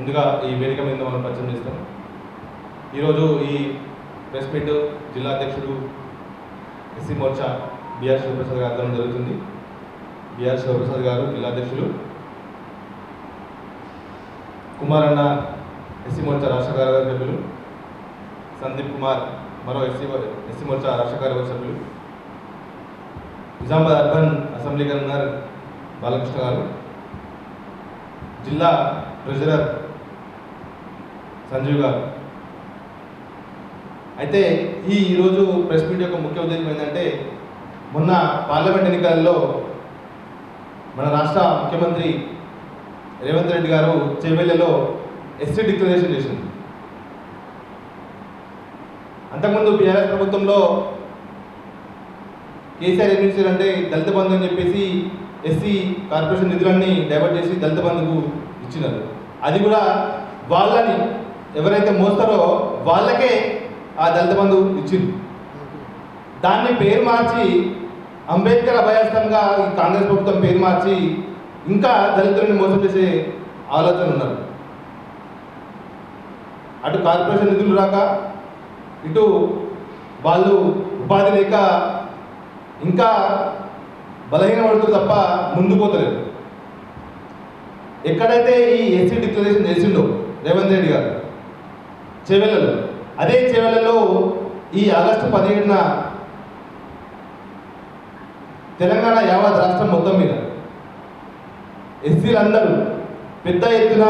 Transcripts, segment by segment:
ముందుగా ఈ వేదిక మీద మనం పరిచయం చేస్తాం. ఈరోజు ఈ ప్రెస్ మీట్ జిల్లా అధ్యక్షుడు ఎస్సీ మోర్చా బిఆర్ శివప్రసాద్ గారు అర్థం జరుగుతుంది. బిఆర్ శివప్రసాద్ గారు జిల్లా అధ్యక్షులు. కుమారన్న ఎస్సీ మోర్చా రాష్ట్ర కార్యవర్గ సభ్యులు. సందీప్ కుమార్ మరో ఎస్సీ ఎస్సీ మోర్చా రాష్ట్ర కార్యవర్గ సభ్యులు. Nizamabad urban assembly convener Balakrishna గారు. జిల్లా ట్రెజరర్ సంజీవ్ గారు. అయితే ఈ ఈరోజు ప్రెస్ మీట్ యొక్క ముఖ్య ఉద్దేశం ఏంటంటే మొన్న పార్లమెంట్ ఎన్నికల్లో మన రాష్ట్ర ముఖ్యమంత్రి రేవంత్ రెడ్డి గారు చేవెళ్ళలో ఎస్సీ డిక్లరేషన్ చేసింది. అంతకుముందు బీఆర్ఎస్ ప్రభుత్వంలో కేసీఆర్ ఏం చేశారంటే దళిత బంధు అని చెప్పేసి ఎస్సీ కార్పొరేషన్ నిధులన్నీ డైవర్ట్ చేసి దళిత బంధుకు ఇచ్చినారు. అది కూడా వాళ్ళని ఎవరైతే మోస్తారో వాళ్ళకే ఆ దళిత బంధు ఇచ్చింది. దాన్ని పేరు మార్చి అంబేద్కర్ అభయాస్తంగా ఈ కాంగ్రెస్ ప్రభుత్వం పేరు మార్చి ఇంకా దళితులను మోసం చేసే ఆలోచన ఉన్నారు అటు కార్పొరేషన్ నిధులు రాక ఇటు వాళ్ళు ఉపాధి లేక ఇంకా బలహీన పడుతుంది తప్ప ముందు పోతలేదు. ఎక్కడైతే ఈ ఎస్సీ డిక్లరేషన్ చేసిండో రేవంత్ రెడ్డి గారు చెవెళ్ళలో అదే చెవెలలో ఈ ఆగస్టు పదిహేడున తెలంగాణ యావత్ రాష్ట్రం మొత్తం మీద ఎస్సీలందరూ పెద్ద ఎత్తున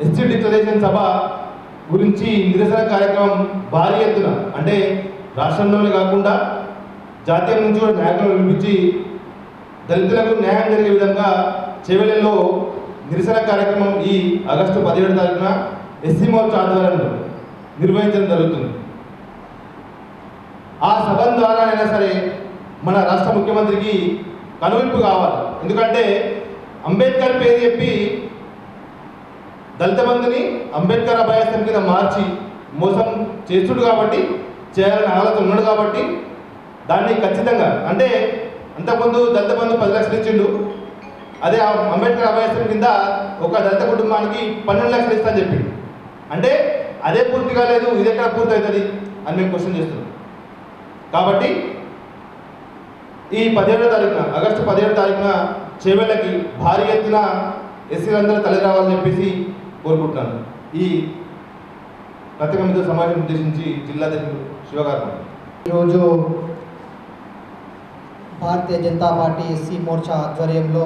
ఎస్సీ డిక్లరేషన్ సభ గురించి నిరసన కార్యక్రమం భారీ ఎత్తున అంటే రాష్ట్రంలోనే కాకుండా జాతీయం నుంచి కూడా నాయకులను పిలిపించి దళితులకు న్యాయం జరిగే విధంగా చెవెలలో నిరసన కార్యక్రమం ఈ ఆగస్టు పదిహేడు తారీఖున ఎస్సీ మోర్చా ఆధ్వర్యంలో నిర్వహించడం జరుగుతుంది. ఆ సభ ద్వారా అయినా సరే మన రాష్ట్ర ముఖ్యమంత్రికి కనువింపు కావాలి. ఎందుకంటే అంబేద్కర్ పేరు చెప్పి దళిత బంధుని అంబేద్కర్ అభయాస్తం కింద మార్చి మోసం చేస్తుడు కాబట్టి చేయాలని ఆలోచన ఉన్నాడు కాబట్టి దాన్ని ఖచ్చితంగా అంటే అంతకుముందు దళిత బంధు పది లక్షలు ఇచ్చిండు. అదే అంబేద్కర్ అభయాస్తం కింద ఒక దళిత కుటుంబానికి పన్నెండు లక్షలు ఇస్తా అని చెప్పిండు. అంటే అదే పూర్తి కాలేదు ఇది ఎక్కడ పూర్తి అవుతుంది అని మేము క్వశ్చన్ చేస్తున్నాం. కాబట్టి ఈ పదిహేడో తారీఖున ఆగస్టు పదిహేడో తారీఖున చేవెళ్ళకి భారీ ఎత్తున ఎస్సీలందరూ తల్లి రావాలని చెప్పేసి కోరుకుంటున్నాను. ఈ పత్రిక సమాజం సమావేశం ఉద్దేశించి జిల్లా శివగారు ఈరోజు భారతీయ జనతా పార్టీ ఎస్సీ మోర్చా ఆధ్వర్యంలో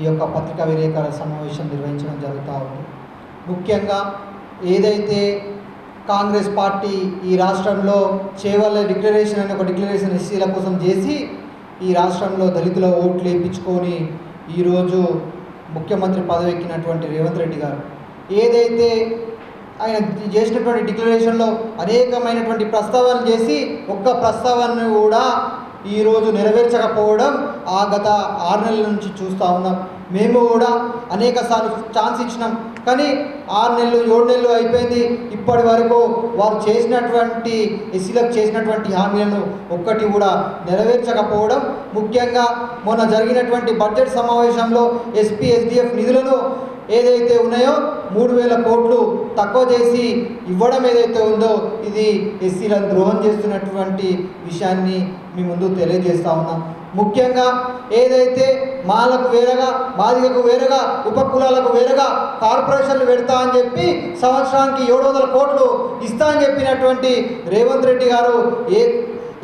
ఈ యొక్క పత్రికా విలేకరుల సమావేశం నిర్వహించడం జరుగుతూ ఉంది. ముఖ్యంగా ఏదైతే కాంగ్రెస్ పార్టీ ఈ రాష్ట్రంలో చేవల్ల డిక్లరేషన్ అనే ఒక డిక్లరేషన్ ఎస్సీల కోసం చేసి ఈ రాష్ట్రంలో దళితుల ఓట్లు వేయించుకొని ఈరోజు ముఖ్యమంత్రి పదవి ఎక్కినటువంటి రేవంత్ రెడ్డి గారు. ఏదైతే ఆయన చేసినటువంటి డిక్లరేషన్లో అనేకమైనటువంటి ప్రస్తావనలు చేసి ఒక్క ప్రస్తావనను కూడా ఈరోజు నెరవేర్చకపోవడం ఆ గత ఆరు నెలల నుంచి చూస్తూ ఉన్నాం. మేము కూడా అనేక సార్లు ఛాన్స్ ఇచ్చినాం. కానీ ఆరు నెలలు ఏడు నెలలు అయిపోయింది. ఇప్పటి వరకు వారు చేసినటువంటి ఎస్సీలకు చేసినటువంటి హామీలను ఒక్కటి కూడా నెరవేర్చకపోవడం ముఖ్యంగా మొన్న జరిగినటువంటి బడ్జెట్ సమావేశంలో ఎస్పీ ఎస్డిఎఫ్ నిధులను ఏదైతే ఉన్నాయో మూడు వేల కోట్లు తక్కువ చేసి ఇవ్వడం ఏదైతే ఉందో ఇది ఎస్సీలను ద్రోహం చేస్తున్నటువంటి విషయాన్ని మీ ముందు తెలియజేస్తా ఉన్నాం. ముఖ్యంగా ఏదైతే మాలకు వేరగా మాదిగకు వేరగా ఉపకులాలకు వేరగా కార్పొరేషన్లు పెడతా అని చెప్పి సంవత్సరానికి ఏడు వందల కోట్లు ఇస్తా అని చెప్పినటువంటి రేవంత్ రెడ్డి గారు ఏ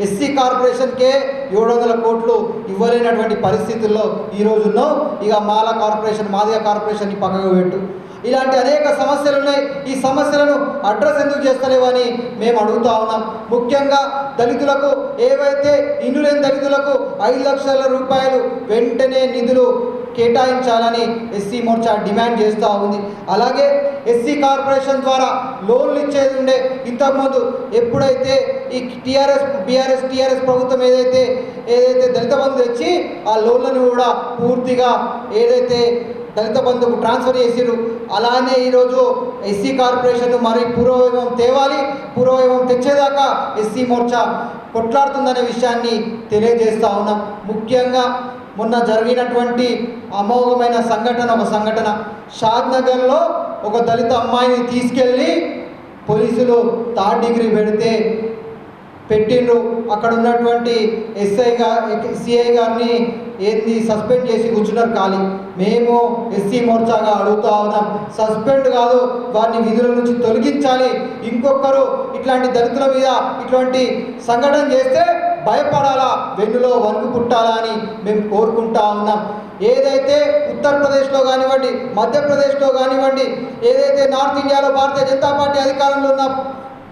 ఎస్సీ కార్పొరేషన్కే ఏడు వందల కోట్లు ఇవ్వలేనటువంటి పరిస్థితుల్లో ఈ రోజుల్లో ఇక మాల కార్పొరేషన్ మాదిగ కార్పొరేషన్ని పక్కకు పెట్టు. ఇలాంటి అనేక సమస్యలు ఉన్నాయి ఈ సమస్యలను అడ్రస్ ఎందుకు చేస్తలేవని మేము అడుగుతా ఉన్నాం. ముఖ్యంగా దళితులకు ఏవైతే ఇల్లు లేని దళితులకు ఐదు లక్షల రూపాయలు వెంటనే నిధులు కేటాయించాలని ఎస్సీ మోర్చా డిమాండ్ చేస్తూ ఉంది. అలాగే ఎస్సీ కార్పొరేషన్ ద్వారా లోన్లు ఇచ్చేది ఉండే ఇంతకుముందు ఎప్పుడైతే ఈ టీఆర్ఎస్ బీఆర్ఎస్ టీఆర్ఎస్ ప్రభుత్వం ఏదైతే ఏదైతే దళిత బంధు తెచ్చి ఆ లోన్లను కూడా పూర్తిగా ఏదైతే దళిత బంధుకు ట్రాన్స్ఫర్ చేసిరు అలానే ఈరోజు ఎస్సీ కార్పొరేషన్ మరి పూర్వవైభవం తేవాలి పూర్వవైభవం తెచ్చేదాకా ఎస్సీ మోర్చా కొట్లాడుతుందనే విషయాన్ని తెలియజేస్తా ఉన్నాం. ముఖ్యంగా మొన్న జరిగినటువంటి అమోఘమైన సంఘటన ఒక సంఘటన. షాద్ నగర్లో ఒక దళిత అమ్మాయిని తీసుకెళ్ళి పోలీసులు థర్డ్ డిగ్రీ పెడితే పెట్టిండ్రు. అక్కడ ఉన్నటువంటి ఎస్ఐ గారు సిఐ గారిని ఏంది సస్పెండ్ చేసి కూర్చున్నారు ఖాళీ. మేము ఎస్సీ మోర్చాగా అడుగుతా ఉన్నాం. సస్పెండ్ కాదు వారిని విధుల నుంచి తొలగించాలి. ఇంకొకరు ఇట్లాంటి దళితుల మీద ఇటువంటి సంఘటన చేస్తే భయపడాలా? వెన్నులో వణుకు పుట్టాలా అని మేము కోరుకుంటా ఉన్నాం. ఏదైతే ఉత్తరప్రదేశ్లో కానివ్వండి మధ్యప్రదేశ్లో కానివ్వండి ఏదైతే నార్త్ ఇండియాలో భారతీయ జనతా పార్టీ అధికారంలో ఉన్న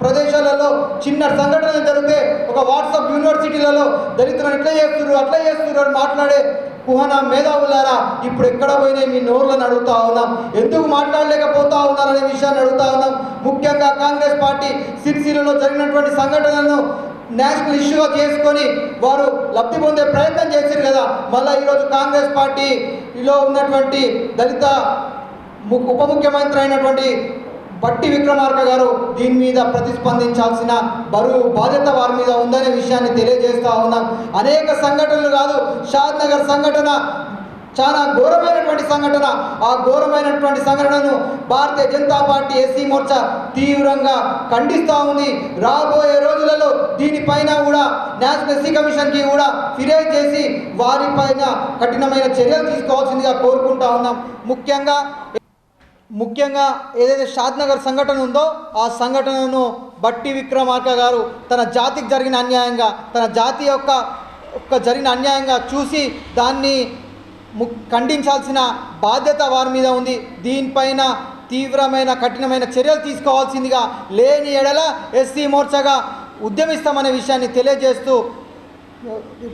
ప్రదేశాలలో చిన్న సంఘటన జరిగితే ఒక వాట్సాప్ యూనివర్సిటీలలో దళితులను ఎట్లా చేస్తున్నారు అట్లా చేస్తున్నారు అని మాట్లాడే కుహన మేధావులారా ఇప్పుడు ఎక్కడ పోయినాయి మీ నోర్లను అడుగుతా ఉన్నాం. ఎందుకు మాట్లాడలేకపోతా ఉన్నారనే విషయాన్ని అడుగుతా ఉన్నాం. ముఖ్యంగా కాంగ్రెస్ పార్టీ సిరిసిల్లలో జరిగినటువంటి సంఘటనలను నేషనల్ ఇష్యూగా చేసుకొని వారు లబ్ధి పొందే ప్రయత్నం చేశారు కదా. మళ్ళీ ఈరోజు కాంగ్రెస్ పార్టీలో ఉన్నటువంటి దళిత ము- ఉప ముఖ్యమంత్రి అయినటువంటి బట్టి విక్రమార్క గారు దీని మీద ప్రతిస్పందించాల్సిన బరువు బాధ్యత వారి మీద ఉందనే విషయాన్ని తెలియజేస్తా ఉన్నాం. అనేక సంఘటనలు కాదు షాద్ నగర్ సంఘటన చాలా ఘోరమైనటువంటి సంఘటన. ఆ ఘోరమైనటువంటి సంఘటనను భారతీయ జనతా పార్టీ ఎస్సీ మోర్చా తీవ్రంగా ఖండిస్తూ ఉంది. రాబోయే రోజులలో దీనిపైన కూడా నేషనల్ ఎస్సీ కమిషన్కి కూడా ఫిర్యాదు చేసి వారిపైన కఠినమైన చర్యలు తీసుకోవాల్సిందిగా కోరుకుంటా ఉన్నాం. ముఖ్యంగా ముఖ్యంగా ఏదైతే షాద్నగర్ సంఘటన ఉందో ఆ సంఘటనను బట్టి విక్రమార్క గారు తన జాతికి జరిగిన అన్యాయంగా తన జాతి యొక్క యొక్క జరిగిన అన్యాయంగా చూసి దాన్ని ఖండించాల్సిన బాధ్యత వారి మీద ఉంది. దీనిపైన తీవ్రమైన కఠినమైన చర్యలు తీసుకోవాల్సిందిగా లేని ఎడల ఎస్సీ మోర్చాగా ఉద్యమిస్తామనే విషయాన్ని తెలియజేస్తూ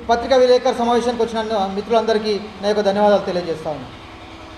పత్రికా విలేకరు సమావేశానికి వచ్చిన మిత్రులందరికీ నా యొక్క ధన్యవాదాలు తెలియజేస్తా ఉన్నాను.